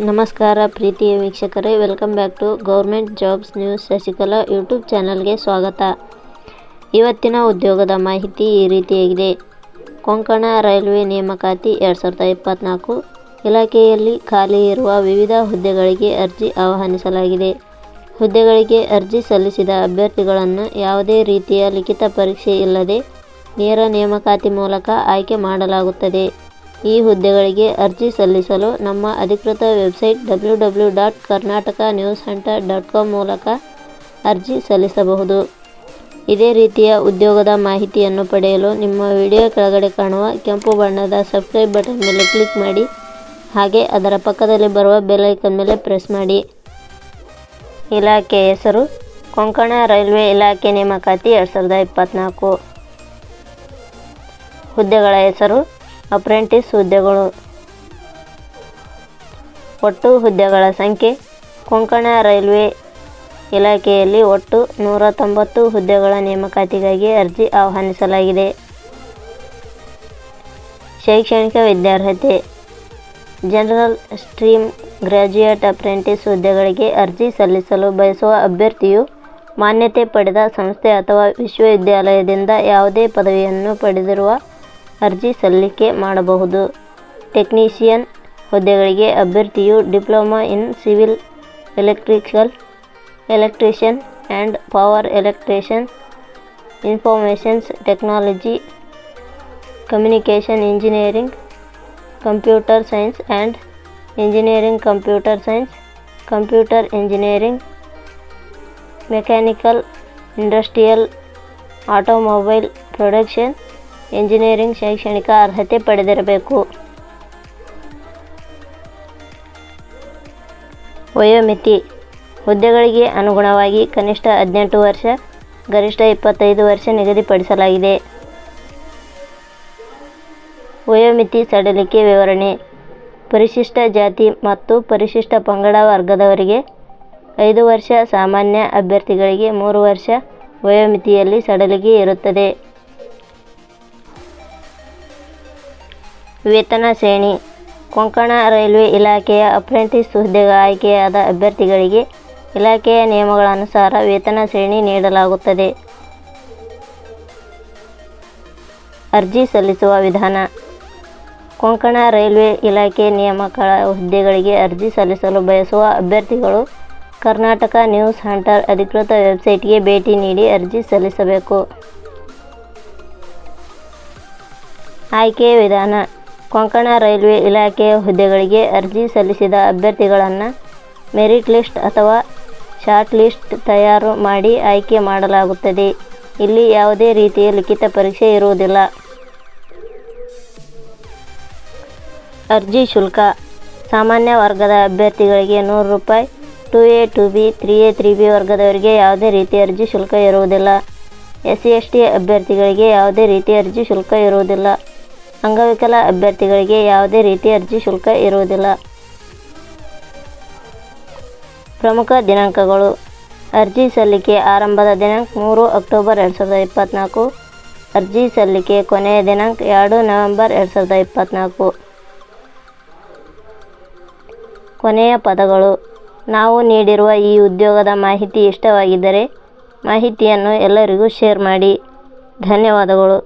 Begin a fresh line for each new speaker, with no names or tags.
ನಮಸ್ಕಾರ ಪ್ರೀತಿಯ ವೀಕ್ಷಕರೇ, welcome back to government jobs news Shashikala YouTube ಚಾನಲ್ಗೆ ಸ್ವಾಗತ. ಇವತ್ತಿನ ಉದ್ಯೋಗದ ಮಾಹಿತಿ ಈ ರೀತಿಯಾಗಿದೆ. ಕೊಂಕಣ ರೈಲ್ವೆ ನೇಮಕಾತಿ ಎರಡು ಸಾವಿರದ ಇಪ್ಪತ್ತ್ನಾಲ್ಕು ಇಲಾಖೆಯಲ್ಲಿ ಖಾಲಿ ಇರುವ ವಿವಿಧ ಹುದ್ದೆಗಳಿಗೆ ಅರ್ಜಿ ಆಹ್ವಾನಿಸಲಾಗಿದೆ. ಹುದ್ದೆಗಳಿಗೆ ಅರ್ಜಿ ಸಲ್ಲಿಸಿದ ಅಭ್ಯರ್ಥಿಗಳನ್ನು ಯಾವುದೇ ರೀತಿಯ ಲಿಖಿತ ಪರೀಕ್ಷೆ ಇಲ್ಲದೆ ನೇರ ನೇಮಕಾತಿ ಮೂಲಕ ಆಯ್ಕೆ ಮಾಡಲಾಗುತ್ತದೆ. ಈ ಹುದ್ದೆಗಳಿಗೆ ಅರ್ಜಿ ಸಲ್ಲಿಸಲು ನಮ್ಮ ಅಧಿಕೃತ website W W dot Karnataka news centre dot com ಮೂಲಕ ಅರ್ಜಿ ಸಲ್ಲಿಸಬಹುದು. ಇದೇ ರೀತಿಯ ಉದ್ಯೋಗದ ಮಾಹಿತಿಯನ್ನು ಪಡೆಯಲು ನಿಮ್ಮ ವಿಡಿಯೋ ಕೆಳಗಡೆ ಕಾಣುವ ಕೆಂಪು ಬಣ್ಣದ ಸಬ್ಸ್ಕ್ರೈಬ್ ಬಟನ್ ಮೇಲೆ ಕ್ಲಿಕ್ ಮಾಡಿ, ಹಾಗೆ ಅದರ ಪಕ್ಕದಲ್ಲಿ ಬರುವ ಬೆಲೈಕನ್ ಮೇಲೆ ಪ್ರೆಸ್ ಮಾಡಿ. ಇಲಾಖೆ ಹೆಸರು, ಕೊಂಕಣ ರೈಲ್ವೆ ಇಲಾಖೆ ನೇಮಕಾತಿ ಎರಡು ಸಾವಿರದ ಇಪ್ಪತ್ತ್ನಾಲ್ಕು ಹುದ್ದೆಗಳ ಹೆಸರು ಅಪ್ರೆಂಟಿಸ್ ಹುದ್ದೆಗಳು. ಒಟ್ಟು ಹುದ್ದೆಗಳ ಸಂಖ್ಯೆ, ಕೊಂಕಣ ರೈಲ್ವೆ ಇಲಾಖೆಯಲ್ಲಿ ಒಟ್ಟು ನೂರ ತೊಂಬತ್ತು ಹುದ್ದೆಗಳ ನೇಮಕಾತಿಗಾಗಿ ಅರ್ಜಿ ಆಹ್ವಾನಿಸಲಾಗಿದೆ. ಶೈಕ್ಷಣಿಕ ವಿದ್ಯಾರ್ಹತೆ, ಜನರಲ್ ಸ್ಟ್ರೀಮ್ ಗ್ರ್ಯಾಜುಯೇಟ್ ಅಪ್ರೆಂಟಿಸ್ ಹುದ್ದೆಗಳಿಗೆ ಅರ್ಜಿ ಸಲ್ಲಿಸಲು ಬಯಸುವ ಅಭ್ಯರ್ಥಿಯು ಮಾನ್ಯತೆ ಪಡೆದ ಸಂಸ್ಥೆ ಅಥವಾ ವಿಶ್ವವಿದ್ಯಾಲಯದಿಂದ ಯಾವುದೇ ಪದವಿಯನ್ನು ಪಡೆದಿರುವ ಅರ್ಜಿ ಸಲ್ಲಿಕೆ ಮಾಡಬಹುದು. ಟೆಕ್ನಿಷಿಯನ್ ಹುದ್ದೆಗಳಿಗೆ ಅಭ್ಯರ್ಥಿಯು diploma in civil electrical electrician and power electrician informations technology communication engineering computer science and engineering computer science computer engineering mechanical industrial automobile production engineering ಶೈಕ್ಷಣಿಕ ಅರ್ಹತೆ ಪಡೆದಿರಬೇಕು. ವಯೋಮಿತಿ. ಹುದ್ದೆಗಳಿಗೆ ಅನುಗುಣವಾಗಿ ಕನಿಷ್ಠ ಹದಿನೆಂಟು ವರ್ಷ, ಗರಿಷ್ಠ ಇಪ್ಪತ್ತೈದು ವರ್ಷ ನಿಗದಿಪಡಿಸಲಾಗಿದೆ. ವಯೋಮಿತಿ ಸಡಿಲಿಕೆ ವಿವರಣೆ. ಪರಿಶಿಷ್ಟ ಜಾತಿ ಮತ್ತು ಪರಿಶಿಷ್ಟ ಪಂಗಡ ವರ್ಗದವರಿಗೆ ಐದು ವರ್ಷ ಸಾಮಾನ್ಯ ಅಭ್ಯರ್ಥಿಗಳಿಗೆ ಮೂರು ವರ್ಷ ವಯೋಮಿತಿಯಲ್ಲಿ ಸಡಲಿಕೆ ಇರುತ್ತದೆ. ವೇತನ ಶ್ರೇಣಿ, ಕೊಂಕಣ ರೈಲ್ವೆ ಇಲಾಖೆಯ ಅಪ್ರೆಂಟಿಸ್ ಹುದ್ದೆಗೆ ಆಯ್ಕೆಯಾದ ಅಭ್ಯರ್ಥಿಗಳಿಗೆ ಇಲಾಖೆಯ ನಿಯಮಗಳನುಸಾರ ವೇತನ ಶ್ರೇಣಿ ನೀಡಲಾಗುತ್ತದೆ. ಅರ್ಜಿ ಸಲ್ಲಿಸುವ ವಿಧಾನ. ಕೊಂಕಣ ರೈಲ್ವೆ ಇಲಾಖೆ ನಿಯಮಗಳ ಹುದ್ದೆಗಳಿಗೆ ಅರ್ಜಿ ಸಲ್ಲಿಸಲು ಬಯಸುವ ಅಭ್ಯರ್ಥಿಗಳು ಕರ್ನಾಟಕ ನ್ಯೂಸ್ ಹಂಟರ್ ಅಧಿಕೃತ ವೆಬ್ಸೈಟ್ಗೆ ಭೇಟಿ ನೀಡಿ ಅರ್ಜಿ ಸಲ್ಲಿಸಬೇಕು. ಆಯ್ಕೆ ವಿಧಾನ. ಕೊಂಕಣ ರೈಲ್ವೆ ಇಲಾಖೆಯ ಹುದ್ದೆಗಳಿಗೆ ಅರ್ಜಿ ಸಲ್ಲಿಸಿದ ಅಭ್ಯರ್ಥಿಗಳನ್ನು ಮೆರಿಟ್ ಲಿಸ್ಟ್ ಅಥವಾ ಶಾರ್ಟ್ ಲಿಸ್ಟ್ ತಯಾರು ಮಾಡಿ ಆಯ್ಕೆ ಮಾಡಲಾಗುತ್ತದೆ. ಇಲ್ಲಿ ಯಾವುದೇ ರೀತಿಯ ಲಿಖಿತ ಪರೀಕ್ಷೆ ಇರುವುದಿಲ್ಲ. ಅರ್ಜಿ ಶುಲ್ಕ. ಸಾಮಾನ್ಯ ವರ್ಗದ ಅಭ್ಯರ್ಥಿಗಳಿಗೆ ನೂರು ರೂಪಾಯಿ, two A, two B, three A, three B ವರ್ಗದವರಿಗೆ ಯಾವುದೇ ರೀತಿಯ ಅರ್ಜಿ ಶುಲ್ಕ ಇರುವುದಿಲ್ಲ. ಎಸ್ ಸಿ, ಎಸ್ ಟಿ ಅಭ್ಯರ್ಥಿಗಳಿಗೆ ಯಾವುದೇ ರೀತಿಯ ಅರ್ಜಿ ಶುಲ್ಕ ಇರುವುದಿಲ್ಲ. ಅಂಗವಿಕಲ ಅಭ್ಯರ್ಥಿಗಳಿಗೆ ಯಾವುದೇ ರೀತಿ ಅರ್ಜಿ ಶುಲ್ಕ ಇರುವುದಿಲ್ಲ. ಪ್ರಮುಖ ದಿನಾಂಕಗಳು. ಅರ್ಜಿ ಸಲ್ಲಿಕೆ ಆರಂಭದ ದಿನಾಂಕ ಮೂರು ಅಕ್ಟೋಬರ್ ಎರಡು ಸಾವಿರದ ಇಪ್ಪತ್ತ್ನಾಲ್ಕು ಅರ್ಜಿ ಸಲ್ಲಿಕೆ ಕೊನೆಯ ದಿನಾಂಕ ಎರಡು ನವೆಂಬರ್ ಎರಡು ಸಾವಿರದ ಇಪ್ಪತ್ತ್ನಾಲ್ಕು ಕೊನೆಯ ಪದಗಳು. ನಾವು ನೀಡಿರುವ ಈ ಉದ್ಯೋಗದ ಮಾಹಿತಿ ಇಷ್ಟವಾಗಿದ್ದರೆ ಮಾಹಿತಿಯನ್ನು ಎಲ್ಲರಿಗೂ ಶೇರ್ ಮಾಡಿ. ಧನ್ಯವಾದಗಳು.